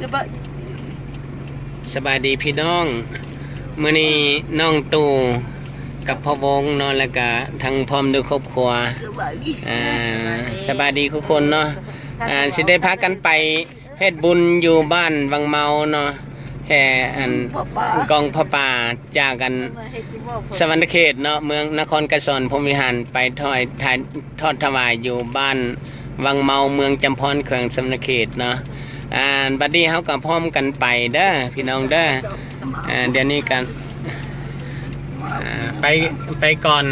จะบะสบายดีพี่น้องมื้อนี้น้องตู่กับพ่อวงเนาะแล้วก็ทั้งพร้อมด้วยครอบครัวจะบะกี่อ่าสบายดีทุกคนเนาะอ่าสิได้พากันไปเฮ็ดบุญอยู่บ้านวังเมาเนาะแห่อันพ่อป้ากองพระป่าจากกันมาให้กินหม้อไฟสวรรณเขตเนาะเมืองนครกระสอนพรหมวิหารไปทอดถ่ายทอดถวายอยู่บ้านวังเมาเมืองจำพรแขวงสวรรณเขตเนาะ อ่าบัดนี้เฮาก็พร้อมกันไปเด้อพี่น้องเด้ออ่าเดี๋ยวนี้กันอ่าไปไปก่อน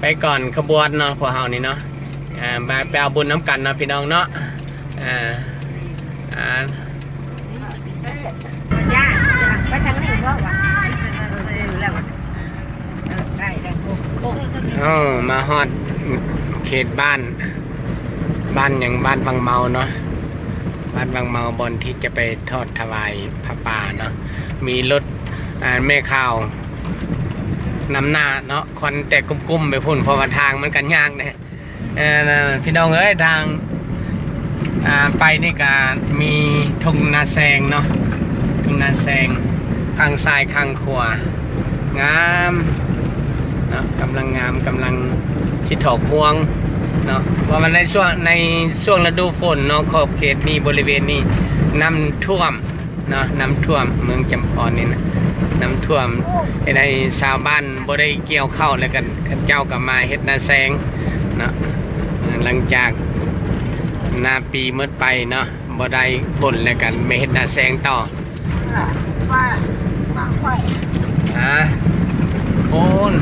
ไปก่อนขบวนเนาะพวกเฮานี่เนาะอ่าไปไปเอาบุญน้ำกันเนาะพี่น้องเนาะอ่าอ่าย่าไปทางนี้ก็ว่าแล้วได้ได้โอ้โอ้มาฮอดเขตบ้าน บ้านอย่างบ้านบางเมาเนาะ บ้านบางเมาบนที่จะไปทอดถวายพระป่าเนาะมีรถแม่ข้าวนำหน้าเนาะคอนแต่กุ้มๆไปพุ่นเพราะว่าทางมันกันยากเออนะพี่น้องเอ้ยทางไปนี่ก็มีทุ่งนาแซงเนาะทุ่งนาแซงข้างซ้ายข้างขวางามเนาะกำลังงามกำลังชิดถอกพวง เนาะว่ามันในช่วงในช่วงฤดูฝนเนาะขอบเขตนี้บริเวณนี้น้ำท่วมเนาะน้ำท่วมเมืองจำพรนี่นะน้ำท่วมให้ในชาวบ้านบ่ได้เกี่ยวเข้าวแล้วกันเจ้ากับมาเฮ็ดนาแซงเนาะเออหลังจากนาปีเมื่อไปเนาะบ่ได้ผลแล้วกันไม่เฮ็ดนาแซงต่อป้าป้าไฟฮะโอน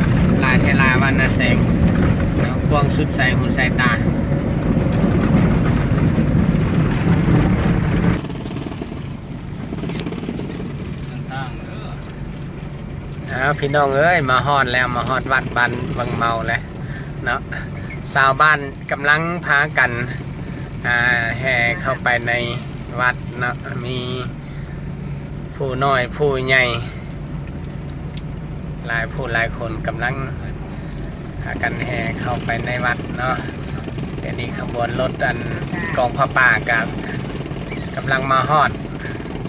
หลายเทลาวันนาแซงเนาะ กว้างสุดใส่หูใส่ตาอ้าพี่น้องเอ้ยมาฮอดแล้วมาฮอดวัดบันวังเมาแล้วเนาะชาวบ้านกำลังพากันแห่เข้าไปในวัดเนาะมีผู้น้อยผู้ใหญ่หลายผู้หลายคนกำลัง พากันแห่เข้าไปในวัดเนาะเดี๋ยวนี้ขบวนรถอันกองพระป่ากับกำลังมาฮอด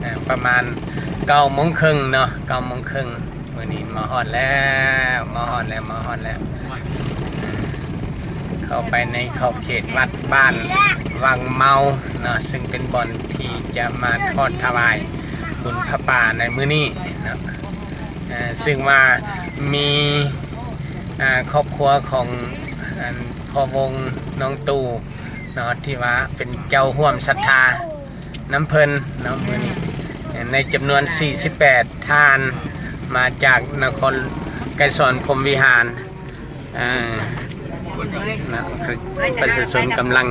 อ่าประมาณเก้าโมงครึ่งเนาะเก้าโมงครึ่งมื่อนี้มาฮอดแล้วมาฮอดแล้วมาฮอดแล้วอ่าเข้าไปในขอบเขตวัดบ้านวังเมาเนาะซึ่งเป็นบ่อนที่จะมาทอดถวายบุญพระป่าในมื้อนี้เนาะอ่าซึ่งว่ามีอ่า ครอบครัวของพ่อวงน้องตู่เนาะที่ว่าเป็นเจ้าห่วมศรัทธาน้ำเพลินเนาะมือนี้ในจำนวน 48 ท่านมาจากนครไกรสอนพรมวิหารอ่านะคือประชาชนกำลัง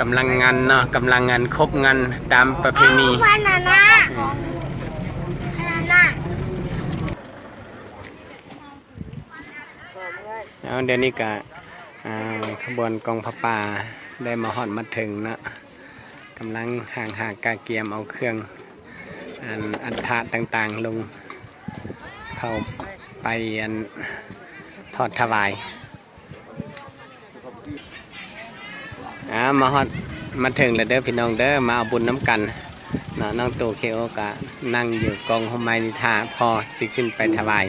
กำลังงานเนาะกำลังงานครบงานตามประเพณี พันน่ะนะ อืม พันน่ะนะ แล้วเดี๋ยวนี้ก็ขบวนกองพระป่าได้มาฮอดมาถึงนะกำลังห่างหากาเกียมเอาเครื่องอันอัฐะต่างๆลงเข้าไปอันทอดถวายอ่ามาฮอดมาถึงแล้วเด้อพี่น้องเด้อมาเอาบุญน้ำกันน้องตู่เคโอกะนั่งอยู่กองโฮมไมนิทาพอสิขึ้นไปถวาย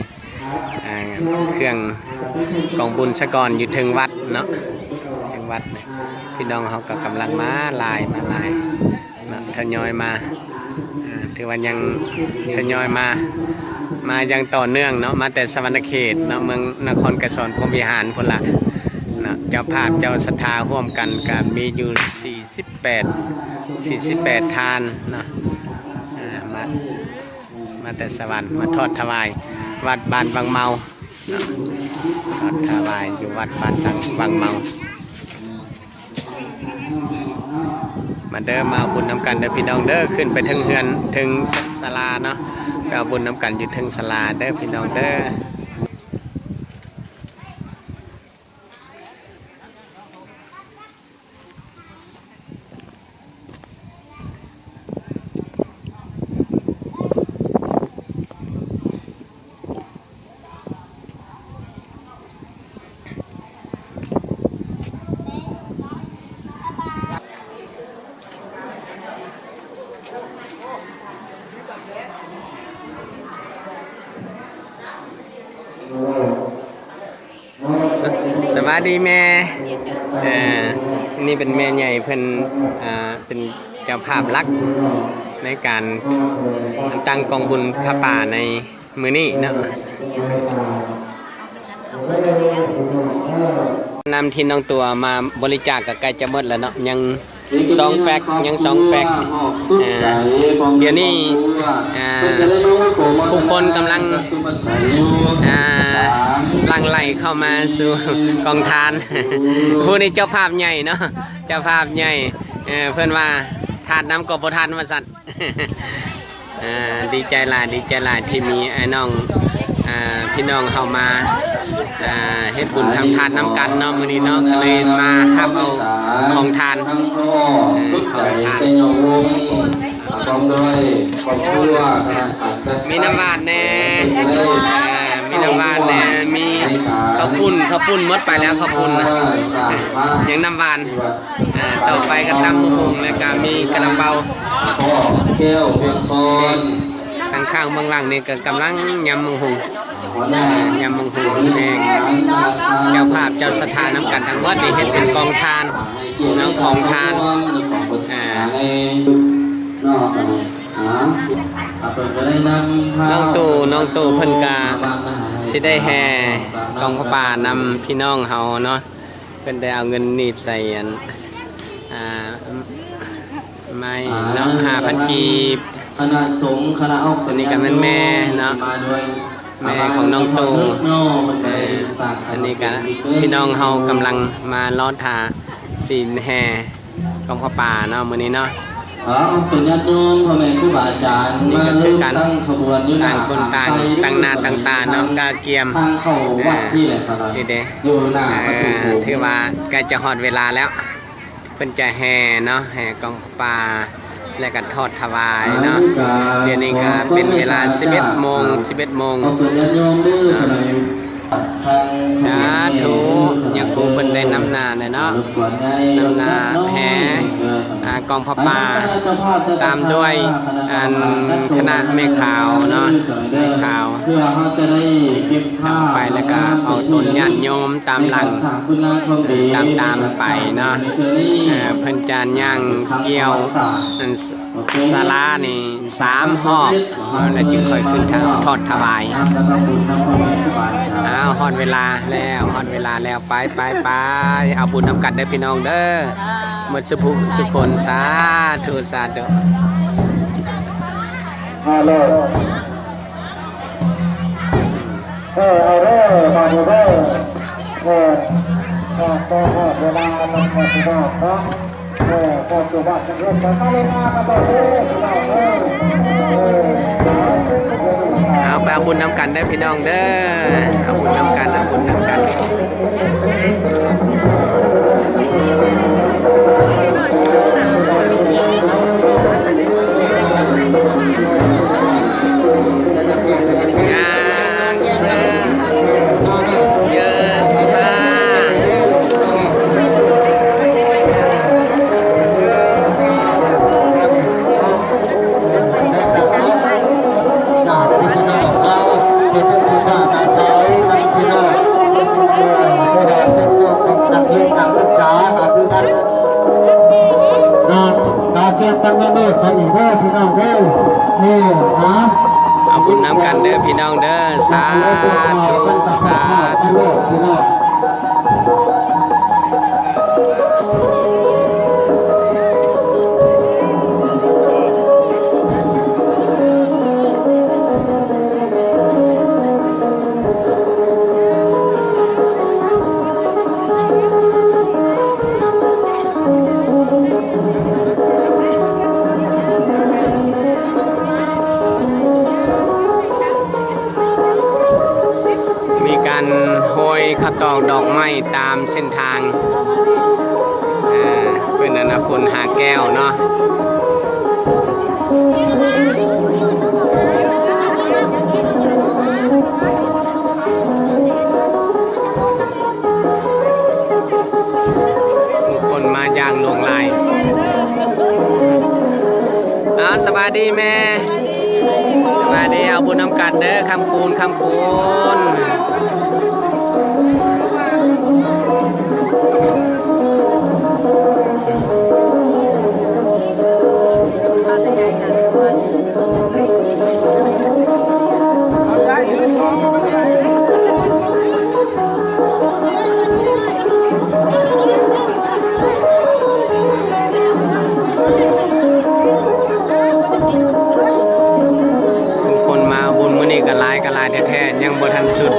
เครื่องกองบุญสะกอนอยู่ถึงวัดเนาะถึงวัดพี่น้องเขาก็กำลังมาลายมาลายเนาะทยอยมาถือว่ายังทยอยมามายังต่อเนื่องเนาะมาแต่สวรรณเขตเนาะเมืองนครกระสอนพรมวิหารพุ่นละนะเจ้าภาพเจ้าศรัทธาร่วมกันกันมีอยู่ 48 48 ทานเนาะอ่ามามาแต่สวรรค์มาทอดถวาย วัดบ้านบางเมาวัดทอดถวายอยู่วัดบ้านตังบางเมา มาเด้อมาเอาบุญน้ำกันเด้อพี่น้องเด้อขึ้นไปถึงเฮือนถึงศาลาเนาะไปเอาบุญน้ำกันอยู่ถึงศาลาเด้อพี่น้องเด้อ สดีแม่อ่านี่เป็นแม่ใหญ่เพิ่นอ่าเป็นเจ้าภาพลักในการตั้งกองบุญพระป่าในมือนี้เนาะนำทีน้องตัวมาบริจาคกับใกล้จะหมดแล้วเนาะยัง สองแฟกยังสองแฟกอ่าเดี๋ยวนี้อ่าผู้คนกำลังอ่าหลังไหลเข้ามาสู่กองทานผู้นี้เจ้าภาพใหญ่เนาะเจ้าภาพใหญ่เออเพื่อนว่าทานน้ำกบทานมาสัตว์อ่าดีใจหลายดีใจหลายที่มีไอ้น้องอ่า พี่น้องเข้ามาอ่าเฮ็ดบุญทำทานน้ำกันเนาะมื้อนี้เนาะก็เลยมาฮับเอาของทานทั้งพ่อสุดใจเซนยงวงพร้อมด้วยครอบครัวคณะอาจารย์มีน้ำหวานแน่อ่ามีน้ำหวานแน่มีข้าวปุ้นข้าวปุ้นหมดไปแล้วข้าวปุ้นนะยังน้ำหวานอ่าต่อไปก็ตำมะฮุงแล้วก็มีกระเป๋าพ่อแก้วเพียงทอน ข้างข้างๆเบื้องหลังนี่ก็กำลังยำมะฮุงหัวหน้ายำมะฮุงเองเจ้าภาพเจ้าสถานน้ำกันทั้งวัดนี่เฮ็ดเป็นกองทานน้องของทานของภานน้องตู่น้องตู่เพิ่นกาสิได้แห่กองพระป่านำพี่น้องเฮาเนาะเพิ่นได้เอาเงินหนีบใส่อันอ่าไม่เนาะ5,000กีบ คณะสงฆ์คณะออกอันนี้ก็แม่นแม่เนาะมาด้วยแม่ของน้องตู่เอ่ออันนี้ก็พี่น้องเฮากำลังมาลอดทาศีลแห่กองพระป่าเนาะมื้อนี้เนาะอ๋อเป็นญาติโยมพ่อแม่ครูบาอาจารย์นี่มาก็คืเริ่อมการตั้งขบวนอยู่หต่าน้างคนต่างตั้งหน้าตั้งตาเนาะกาเกียมทางเข้าวัดที่แหละครับนี่เด้อยู่หน้าเอ่ประตูอโบสถ์ถือว่าใกล้จะฮอดเวลาแล้วเพิ่นจะแห่เนาะแห่กองพระป่า และก็ทอดถวายเนาะเดี๋ยวนี้ก็เป็นเวลา 11โมง11โมงขอเป็นญาติโยมเด้อพ่อแม่ทางสาธุยังครูเพิ่นได้นำหน้าเนี่ยเนาะรบกวนได้นำหน้าแห่อ่า กองพระป่าตามด้วยอันคณะแม่ขาวเนาะแม่ขาวเพื่อเขาจะได้เก็บภาพไปแล้วก็เอาต้นญาติโยมตามหลังตีตามตามไปเนาะเพิ่นจานย่างเกี่ยวอันศาลานี่สามหอบแล้วจึงค่อยขึ้นทางทอดถวายแล้วก็บุญทั้งพ่อแม่ครูบาอาจารย์อ้าวฮอดเวลาแล้วฮอดเวลาแล้วไปไปไปเอาบุญนำกันเด้พี่น้องเด้อ มดสุภุสุคนสาธุสาธุฮัลโหลเออเอาเด้อมาดูเด้อเออก็ก็เวลามันหมดแล้วเนาะเออก็ตัวบ้านจะเริ่มกันมาเลยมามาบอกเด้เราเด้อเออเอาไปเอาบุญนำกันได้พี่น้องเด้อเอาบุญนำกันเอาบุญนำกันง อีกเด้อพี่น้องเด้อนี่นะเอาบุญนำกันเด้อพี่น้องเด้อสาธุสาธุพี่น้อง เป็นหาแก้วเนาะผู้คนมาอย่างหลวงไหลายอ้าสบายดีแม่สบายดีเอาบุญนำกันเด้อคำคูณคำคูณ ท้ๆยังบ่ทันสุด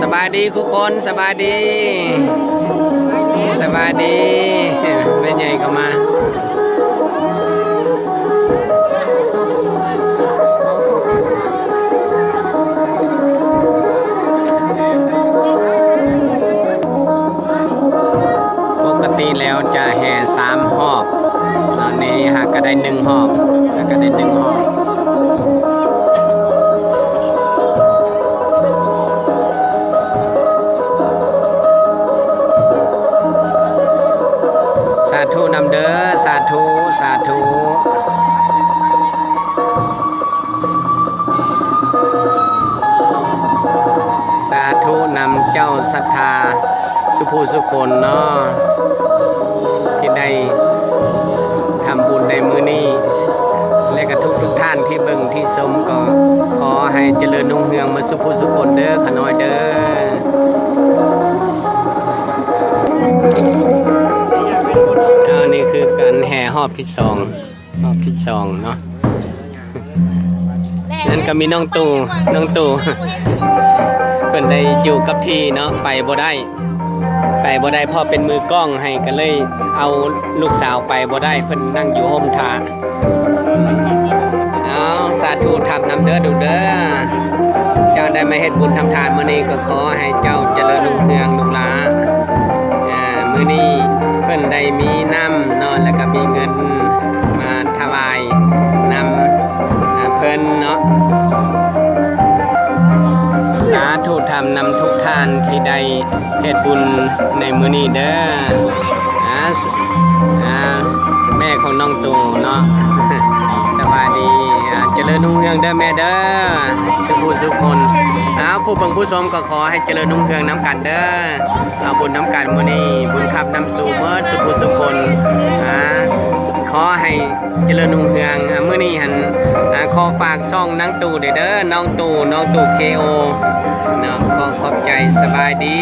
สบายดีทุกคนสบายดี สบายดีแม่ใหญ่ก็มาปกติแล้วจะแห่สามหอบตอนนี้หากก็ได้หนึ่งหอบหากก็ได้หนึ่งหอบ เจ้าศรัทธาสุภูสุคนเนาะที่ได้ทำบุญในมือนี้ และก็ทุกทุกๆท่านที่เบิ่งที่ชมก็ขอให้เจริญนุ่งเฮืองมาสุภูสุคนเด้อขะน้อยเด้อเอานี่คือการแห่หอบที่สองหอบที่สองเนาะนั่นก็มีน้องตู่น้องตู่ เพิ่นได้อยู่กับที่เนาะไปบ่ได้ ไปบ่ได้พ่อเป็นมือกล้องให้ก็เลยเอาลูกสาวไปบ่ได้เพิ่นนั่งอยู่ห่มทาเอาสาธุทำนำเด้อดูเด้อเจ้าได้มาเฮ็ดบุญทำทานมื้อนี้ก็ขอให้เจ้าเจริญรุ่งเรืองลูกหลานอ่ามื้อนี้เพิ่นได้มีน้ำเนาะแล้วก็มีเงิน เฮ็ดบุญในมื้อนี้เด้ออ่าสอ่าแม่ของน้องตู่เนาะสบายดีอ่าเจริญรุ่งเรืองเด้อแม่เด้อสุขสุขคนเอาผู้เบิ่งผู้ชมก็ขอให้เจริญรุ่งเรืองน้ำกันเด้อเอาบุญน้ำกันมื้อนี้บุญขับนำสู่เมิดสุขสุขคนอ่าขอให้เจริญรุ่งเรืองอะมื้อนี้หันอ่าขอฝากซ่องนางตู่เด้อเด้อน้องตู่น้องตู่ KO เน้องขอขอบใจสบายดี